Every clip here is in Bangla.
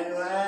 Amen.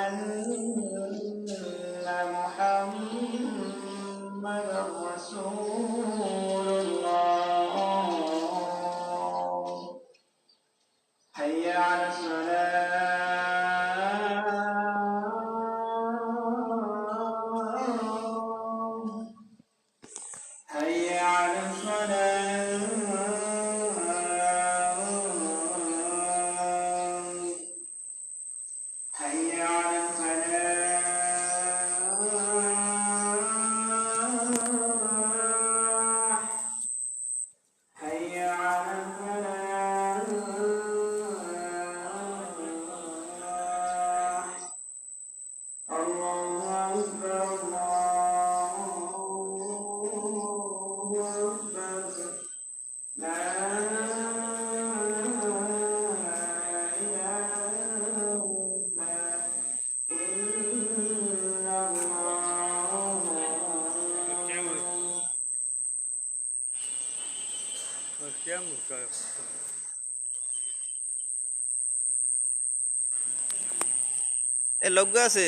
এ লগ্গু আছে?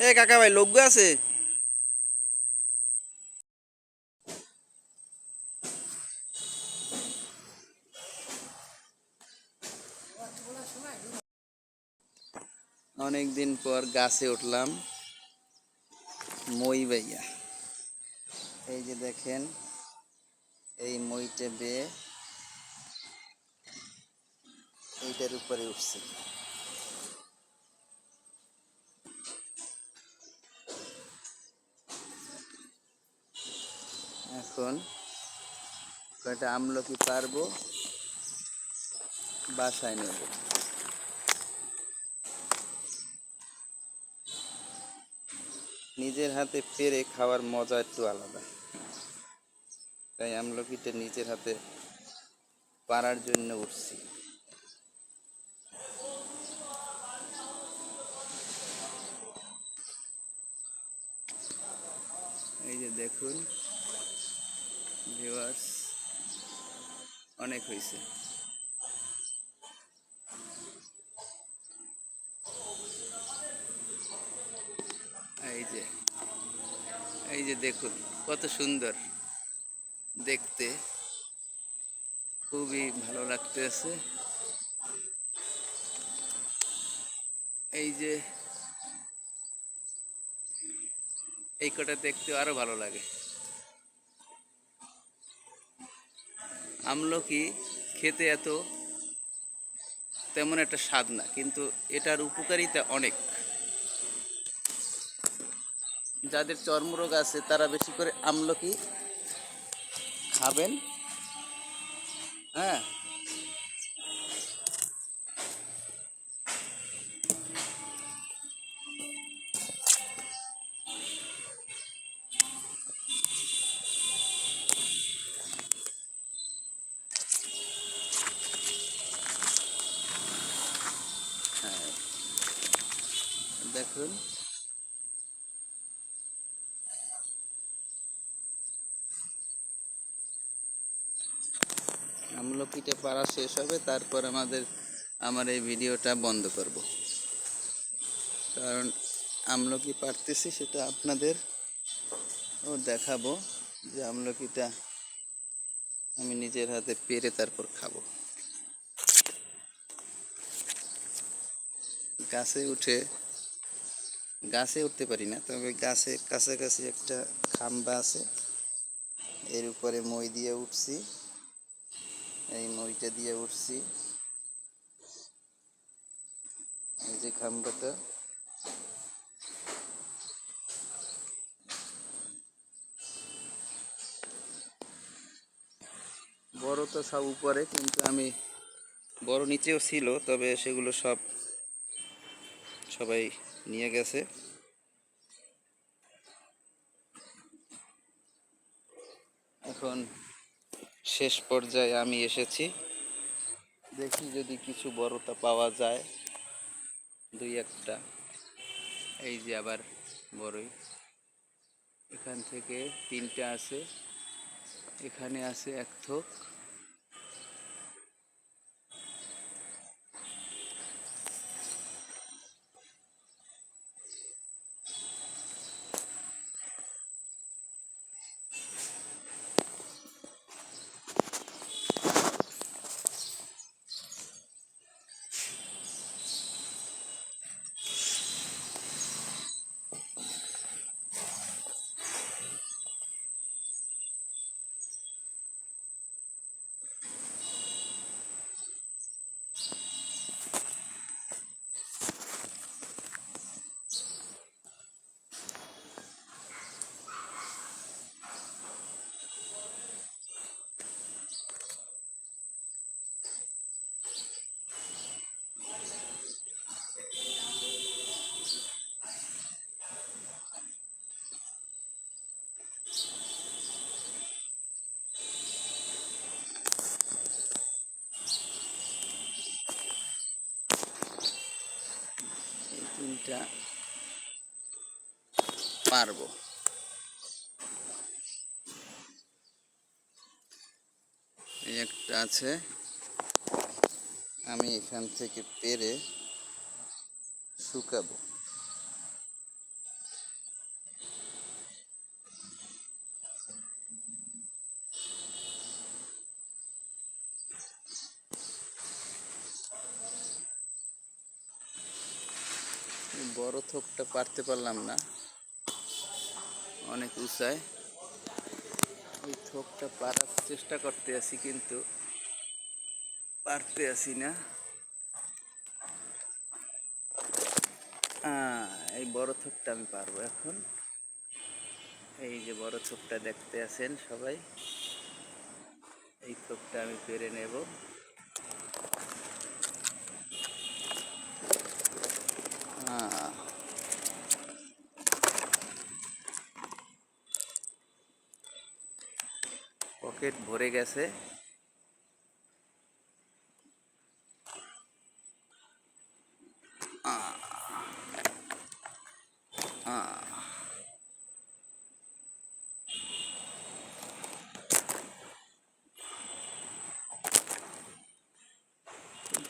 এ, কাকা ভাই লগ্গু আছে? অনেকদিন পর গাছে উঠলাম। মই বাইয়া এই যে দেখেন, এই মইটা বেয়ে এইটার উপরে উঠছে। এখন কয়টা আমলকি পারব? বাসায় নেব। নিজের হাতে পেরে খাওয়ার মজা একটু আলাদা। তাই আমলকিটা নিজের হাতে পারার জন্য উঠছি। এই যে দেখুন ভিউয়ার্স অনেক হয়েছে। এই যে এই যে দেখুন, কত সুন্দর। দেখতে খুবই ভালো লাগতেছে। এই যে এই কটা দেখতে আরও ভালো লাগে। আমলকি খেতে এত তেমন একটা স্বাদ না, কিন্তু এটার উপকারিতা অনেক। যাদের চর্মরোগ আছে, তারা বেশি করে আমলকি খাবেন। হ্যাঁ দেখুন আমলকিটা পাড়া শেষ হবে, তারপর আমাদের, আমার এই ভিডিওটা বন্ধ করব। কারণ আমলকি পারতেছি সেটা আপনাদের ও দেখাবো যে আমলকিটা আমি নিজের হাতে পেরে তারপর খাব। গাছে উঠে গাছে উঠতে পারি না। তবে গাছে কাছাকাছি একটা খাম্বা আছে। এর উপরে মই দিয়ে উঠছি। এই মইটা দিয়ে উঠছি। এই যে খাম্বাটা। বড় তো সব উপরে, কিন্তু আমি বড় নিচেও ছিল, তবে সেগুলো সব সবাই নিয়ে গেছে। এখন শেষ পর্যায়ে আমি এসেছি। দেখি যদি কিছু বড়তা পাওয়া যায়। দুই একটা। এই যে আবার বড়ই। এখান থেকে তিনটা আছে। এখানে আছে এক থোক। তিনটা পারব। এই একটা আছে। আমি এখান থেকে পেরে শুকাবো। বড় থোকটা পারতে পারলাম না। অনেক উঁচায়। ওই থোকটা পারার চেষ্টা করতে আছি কিন্তু পারতে আসি না। এই বড় থোকটা আমি পারব এখন। এই যে বড় থোকটা দেখতে আছেন সবাই। এই থোকটা আমি পেরে নেব। পকেট ভরে গেছে।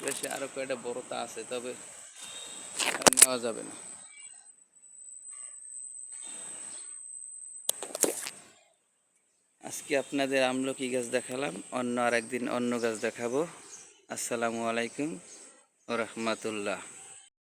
বেশি আরও কয়েকটা বড়তা আছে তবে নেওয়া যাবে না। আজকে আপনাদের আমলকি গাছ দেখালাম অন্য আর একদিন অন্য গাছ দেখাবো। আসসালামু আলাইকুম রহমতুল্লাহ